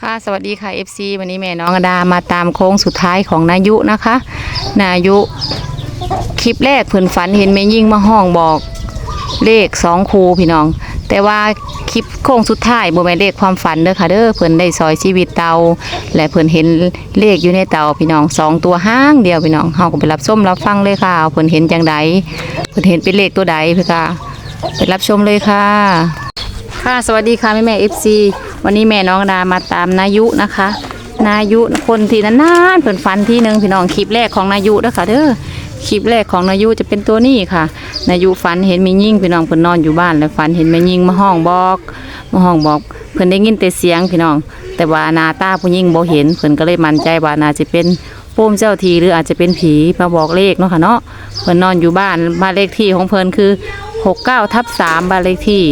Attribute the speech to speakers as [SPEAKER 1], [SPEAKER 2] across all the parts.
[SPEAKER 1] ค่ะสวัสดีค่ะ FC วันนี้แม่น้องอดามาตามโค้งสุดท้ายของนายุนะคะ นายุคลิปแรกเพิ่นฝันเห็นแม่ยิ่งมาห้องบอกเลขสองคูพี่น้อง แต่ว่าคลิปโค้งสุดท้ายบ่แม่เลขความฝันเด้อค่ะเด้อเพิ่นได้ซอยชีวิตเตาและเพิ่นเห็นเลขอยู่ในเตาพี่น้องสองตัวห้างเดียวพี่น้องเฮาก็ไปรับชมรับฟังเลยค่ะเพิ่นเห็นจังใดเพิ่นเห็นเป็นเลขตัวใดพี่ค่ะไปรับชมเลยค่ะ ค่ะสวัสดีค่ะแม่แม่เอฟซีวันนี้แม่น้องดามาตามนายุนะคะ นายุคนที่นานๆเพิ่นฟันที่หนึ่งพี่น้องคลิปแรกของนายุเด้อค่ะเด้อคลิปแรกของนายุจะเป็นตัวนี้ค่ะ นายุฝันเห็นมียิ่งพี่น้องเพิ่นนอนอยู่บ้านแล้วฝันเห็นแม่ยิ่งมาห้องบอกมาห้องบอกเพิ่นได้ยินแต่เสียงพี่น้อง แต่ว่านาตาผู้ยิ่งบ่เห็นเพิ่นก็เลยมั่นใจว่านาจะเป็นปู่เจ้าทีหรืออาจจะเป็นผีมาบอกเลขเนาะค่ะเนาะเพิ่นนอนอยู่บ้านบ้านเลขที่ของเพิ่นคือ 69ทับ3บ้านเลขที่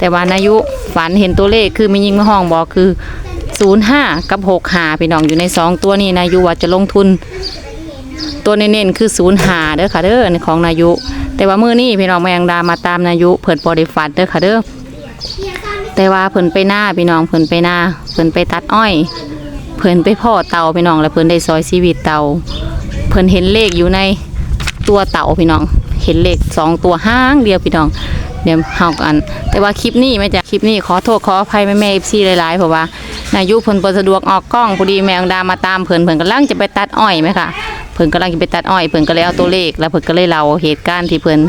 [SPEAKER 1] แต่ว่านายุฝันเห็นตัวเลขคือมียิงมาห้องบอกคือ 05 กับ 65พี่น้องอยู่ใน 2 ตัวนี้นายุว่าจะลงทุน ตัวเน้นๆคือ 05 เด้อค่ะเด้อของนายุ แต่ว่ามื้อนี้พี่น้องแมงดามาตามนายุเพิ่นบ่ได้ฝันเด้อค่ะเด้อแต่ว่าเพิ่นไปหน้าพี่น้องเพิ่นไปหน้าเพิ่นไปตัดอ้อย เพิ่นไปพ่อเตาพี่น้องแล้วเพิ่นได้ซอยชีวิตเตาเพิ่นเห็นเลขอยู่ในตัวเต่าพี่น้อง เห็นเลขสองตัวห้างเดียวพี่น้อง เดี๋ยวเฮากัน แต่ว่าคลิปนี้แม่จ้ะคลิปนี้ขอโทษขออภัยแม่แม่เอฟซีหลายๆเพราะว่านายุเพิ่นบ่สะดวกออกกล้องพอดีแมงดามาตามเพิ่นเพิ่นกำลังจะไปตัดอ้อยไหมค่ะเพิ่นกำลังจะไปตัดอ้อยเพิ่นก็เลยเอาตัวเลขแล้วเพิ่นก็เลยเล่าเหตุการณ์ที่เพิ่น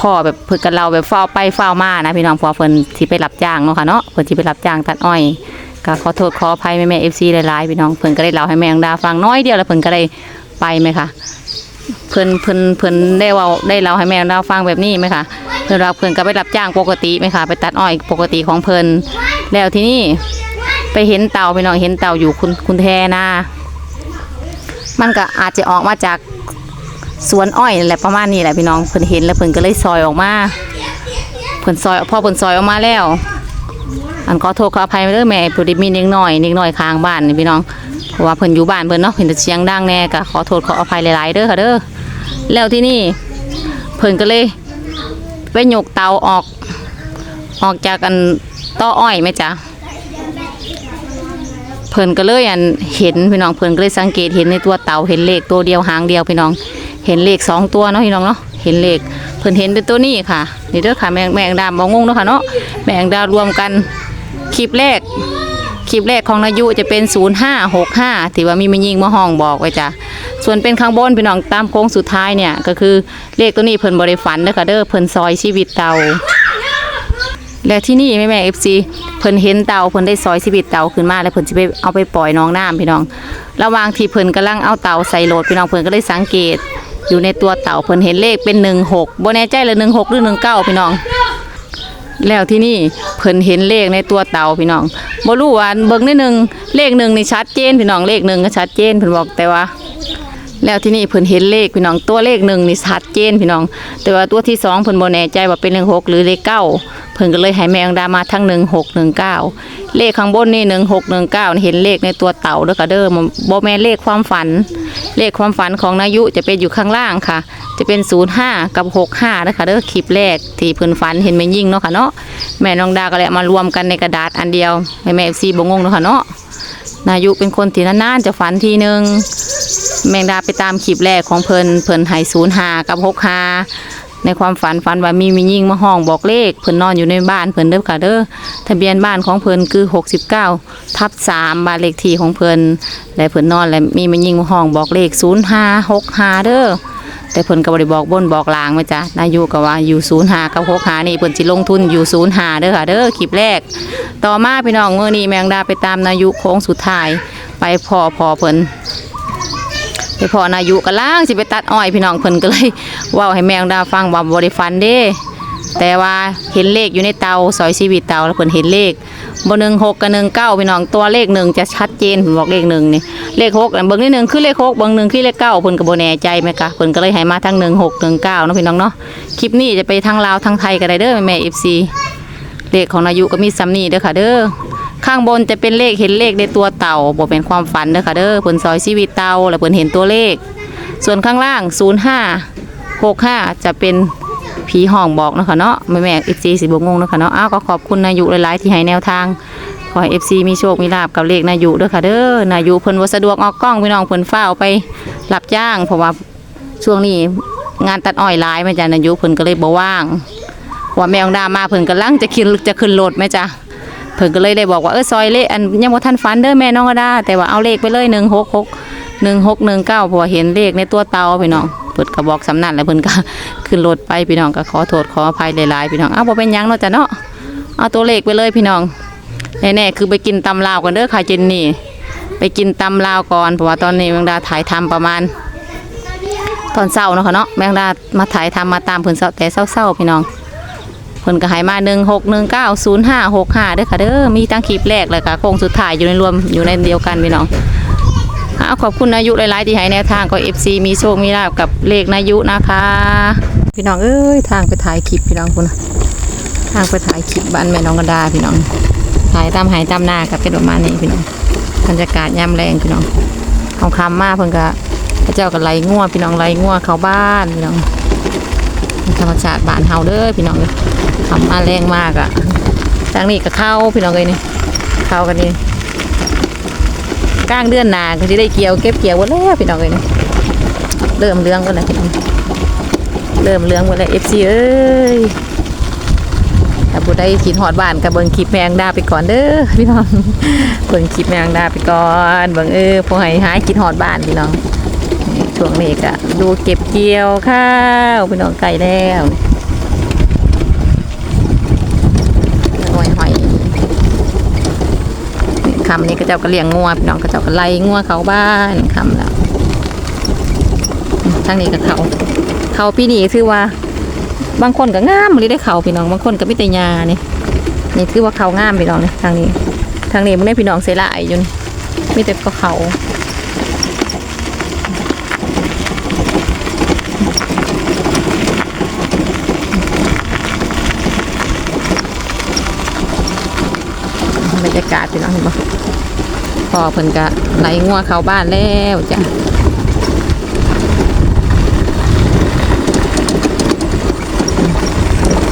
[SPEAKER 1] พ่อแบบเพิ่นก็เล่าแบบเฝ้าไปเฝ้ามานะพี่น้องพอเพิ่นที่ไปรับจ้างเนาะค่ะเนาะเพิ่นที่ไปรับจ้างตัดอ้อยก็ขอโทษขออภัยแม่แม่เอฟซีหลายๆพี่น้องเพิ่นก็ได้เล่าให้แมงดาฟังน้อยเดียวแล้วเพิ่นก็ได้ไปไหมคะ เพิ่นเพิ่นเพิ่นได้เว่าได้เล่าให้แมงดาฟังแบบนี้ไหมคะเพิ่นเราเพิ่นก็ไปรับจ้างปกติไหมคะไปตัดอ้อยปกติของเพิ่นแล้วที่นี่ไปเห็นเต่าพี่น้องเห็นเต่าอยู่คุณคุณแทนามันก็อาจจะออกมาจากสวนอ้อยแหละประมาณนี้แหละพี่น้องเพิ่นเห็นแล้วเพิ่นก็เลยซอยออกมาเพิ่นซอยพอเพิ่นซอยออกมาแล้ว อันขอโทษขออภัยเด้อแม่พอดีมีเด็กน้อยเด็กน้อยข้างบ้านนี่พี่น้องเพราะว่าเพิ่นอยู่บ้านเพิ่นเนาะเพิ่นจะเสียงดังแน่ก็ขอโทษขออภัยหลายๆเด้อค่ะเด้อ แล้วที่นี่เพิ่นก็เลยไปยกเตาออกออกจากกันต้ออ้อยไหมจ๊ะเพิ่นก็เลยอันเห็นพี่น้องเพิ่นก็เลยสังเกตเห็นในตัวเตาเห็นเลขตัวเดียวหางเดียวพี่น้อง เห็นเลขสองตัวเนาะพี่น้องเนาะเห็นเลขเพิ่นเห็นเป็นตัวนี้ค่ะนี่เด้อค่ะแมงแมงดามองงงเนาะค่ะเนาะแมงดารวมกันคลิปแรกคลิปแรกของนายุจะเป็น 0565ที่ว่ามีมันยิงมาห้องบอกไว้จ้ะ ส่วนเป็นข้างบนพี่น้องตามโค้งสุดท้ายเนี่ยก็คือเลขตัวนี้เพิ่นบริฝันเด้อค่ะเด้อเพิ่นซอยชีวิตเตาและที่นี่แม่แม่เอฟซีเพิ่นเห็นเตาเพิ่นได้ซอยชีวิตเตาขึ้นมาแล้วเพิ่นจะไปเอาไปปล่อยน้องน้ำพี่น้อง ระหว่างที่เพิ่นกำลังเอาเตาใส่โหลดพี่น้องเพิ่นก็ได้สังเกต อยู่ในตัวเตาเพิ่นเห็นเลขเป็น16บ่แน่ใจเลย16หกหรือ19พี่น้องแล้วที่นี่เพิ่นเห็นเลขในตัวเตาพี่น้องบ่รู้ว่าเบิ่งนิดนึงเลขหนึ่งนี่ชัดเจนพี่น้องเลขหนึ่งก็ชัดเจนเพิ่นบอกแต่ว่า แล้วที่นี่เพิ่นเห็นเลขพี่น้องตัวเลขหนึ่งนี่ชัดเจนพี่น้อง แต่ว่าตัวที่สองเพิ่นบ่แน่ใจว่าเป็นเลขหกหรือเลขเก้าเพิ่นก็เลยให้แมงดามาทั้งหนึ่งหกหนึ่งเก้าเลขข้างบนนี่หนึ่งหกหนึ่งเก้าเห็นเลขในตัวเต่าด้อค่ะเด้อมันบ่แม่นเลขความฝัน เลขความฝันของนายุจะเป็นอยู่ข้างล่างค่ะ จะเป็น05กับ65นะคะเด้อคลิปแรกที่เพิ่นฝันเห็นแม่ยิ่งเนาะค่ะเนาะแม่น้องดาก็เลยมารวมกันในกระดาษอันเดียวให้แม่ซีบงงเนาะค่ะเนาะนายุเป็นคนที่นานๆจะฝันทีหนึ่ง แมงดาไปตามคลิปแรกของเพิ่นเพิ่นให้05กับ65ในความฝันฝันว่ามีมียิ่งมาห้องบอกเลขเพิ่นนอนอยู่ในบ้านเพิ่นเด้อค่ะเด้อทะเบียนบ้านของเพิ่นคือ 69ทับ3บ้านเลขที่ของเพิ่นและเพิ่นนอนและมีมียิ่งมาห้องบอกเลข 0565เด้อแต่เพิ่นก็บ่ได้บอกบนบอกลางไว้จ้ะนายุก็ว่าอยู่ศูนย์หากับหกหานี่เพิ่นสิลงทุนอยู่ศูนย์หาเด้อค่ะเด้อคลิปแรก ต่อมาพี่น้องมื้อนี้แมงดาไปตามนายุโค้งสุดท้ายไปพ่อพ่อเพิ่น ไปพ่อนายุกำลังสิไปตัดอ้อยพี่น้องเพิ่นก็เลยว้าให้แมงดาฟังว่าบ่ได้ฟันเด้แต่ว่าเห็นเลขอยู่ในเตาซอยชีวิตเตาแล้วเพิ่นเห็นเลขบ่หนึ่งหกกับหนึ่งเก้าพี่น้องตัวเลขหนึ่งจะชัดเจนผมบอกเลขหนึ่งนี่เลขหกเบิ่งนิดหนึ่งคือเลขหกเบิ่งหนึ่งคือเลขเก้าเพิ่นก็บ่แน่ใจไหมคะเพิ่นก็เลยให้มาทั้งหนึ่งหกหนึ่งเก้านะพี่น้องเนาะคลิปนี้จะไปทั้งลาวทั้งไทยก็ได้เด้อแม่เอฟซีเลขของนายุก็มีซ้ำนี่เด้อค่ะเด้อ ข้างบนจะเป็นเลขเห็นเลขในตัวเต่าบ่เป็นความฝันเด้อค่ะเด้อเพิ่นซอยชีวิตเต่าแล้วเพิ่นเห็นตัวเลข ส่วนข้างล่าง 05 65 จะเป็นผีห้องบอกนะคะเนาะแม่แม่อีจีสิบงงนะคะเนาะอ้าวก็ขอบคุณนายุหลายๆที่ให้แนวทาง ขอให้ FC มีโชคมีลาบกับเลขนายุด้อค่ะเด้อนายุเพิ่นบ่สะดวกออกกล้องพี่น้องเพิ่นฟ้าไปรับจ้าง เพราะว่าช่วงนี้งานตัดอ้อยหลายแม่จ้ะนายุเพิ่นก็เลยบ่ว่างว่าแม่องดามาเพิ่นกำลังจะขึ้นจะขึ้นรถแม่จ้ะ เพิ่นก็เลยได้บอกว่าเออซอยเลขอันยังบ่ทันฝันเด้อแม่น้องก็ได้แต่ว่าเอาเลขไปเลย166 1619เพราะว่าเห็นเลขในตัวเตาพี่น้องเพิ่นก็บอกสำนักแล้วเพิ่นก็ขึ้นรถไปพี่น้องก็ขอโทษขออภัยหลายๆพี่น้องอ้าวบ่เป็นหยังเนาะจ้ะเนาะเอาตัวเลขไปเลยพี่น้องแน่ๆคือไปกินตำลาวกันเด้อค่ะเจนนี่ไปกินตำลาวก่อนเพราะว่าตอนนี้แมงดาถ่ายทำประมาณ ตอนเช้าเนาะค่ะเนาะแมงดามาถ่ายทำมาตามเพิ่นเช้าแต่เช้าๆพี่น้อง เพิ่นก็ให้มา1 6 1 9 0 5 6 5เด้อค่ะเด้อมีตั้งคลิปแรกเลยค่ะโค้งสุดท้ายอยู่ในรวมอยู่ในเดียวกันพี่น้องเอาขอบคุณนายุหลายๆที่ให้แนวทางก็ FC มีโชคมีลาบกับเลขนายุนะคะ พี่น้องเอ้ยทางไปถ่ายคลิปพี่น้องคุณนะทางไปถ่ายคลิปบ้านแม่น้องกระดาพี่น้องถ่ายตามหายตามหน้ากับเป็นประมาณนี้พี่น้องบรรยากาศยามแรงพี่น้องทองคำมากเพิ่นก็พระเจ้าก็ไล่ง่วพี่น้องไล่ง่วเข้าบ้านพี่น้อง ธรรมชาติบ้านเฮาเด้อพี่น้องเอ้ยทำมาแรงมากอะทางนี้ก็เข้าพี่น้องเลยนี่เข้ากันนี่กลางเดือนหนาก็จะได้เกี่ยวเก็บเกี่ยวหมดแล้วพี่น้องเลยนี่เริ่มเลี้ยงกันแล้วพี่น้องเริ่มเลี้ยงหมดแล้วเอฟซีเอ้ยถ้าผู้ใดคิดฮอดบ้านก็เบิ่งคลิปแมงดาไปก่อนเด้อพี่น้องเบิ่งคลิปแมงดาไปก่อนเบิ่งเออพอให้หายคิดฮอดบ้านพี่น้อง ช่วงนี้ก็ดูเก็บเกี่ยวข้าวพี่น้องไก่แล้วหอยหอยคำนี้ก็เจ้าก็เลี้ยงงัวพี่น้องก็เจ้าก็ไล่งัวเขาบ้านคำแล้วทางนี้ก็เขาเขาปีนี้ถือว่า บางคนก็งามเลยได้เขาพี่น้องบางคนก็ไม่แต่ยาเนี่ยนี่คือว่าเขางามพี่น้องนี่ทางนี้ ทางนี้มันได้พี่น้องเสียหลายอยู่นี่มีแต่ก็เขา รรยากาศพี่น้องเห็นปะพอเพิ่นก็ไหลงัวเข้าบ้านแล้วจ้ะ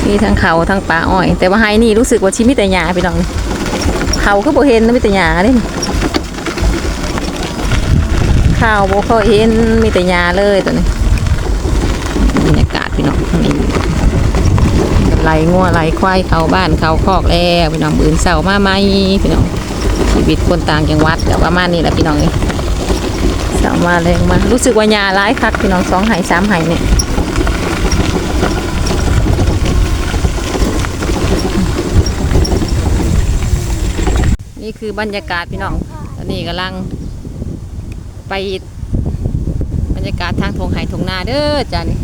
[SPEAKER 1] มีทั้งเขาทั้งปลาอ้อย แต่ว่าไฮนี่รู้สึกว่าชิมิแต่หยาพี่น้องเขาก็บ่เห็นนะมีแต่หยาเด้ข้าวบ่ค่อยเห็นมีแต่หยาเลยตัวนี้บรรยากาศพี่น้องนี่ งัวไหลควายเขาบ้านเขาคอกแล้วพี่น้องบืนเสามาไหมพี่น้องชีวิตคนต่างจังหวัดแต่ว่ามานี่แหละพี่น้องนี่เสามาแรงมารู้สึกว่ายาหลายคักพี่น้องสองไหสามไหเนี่ยนี่คือบรรยากาศพี่น้อง ตอนนี้กำลังไปบรรยากาศทางทงไห่ทงนาเด้อจ้านี่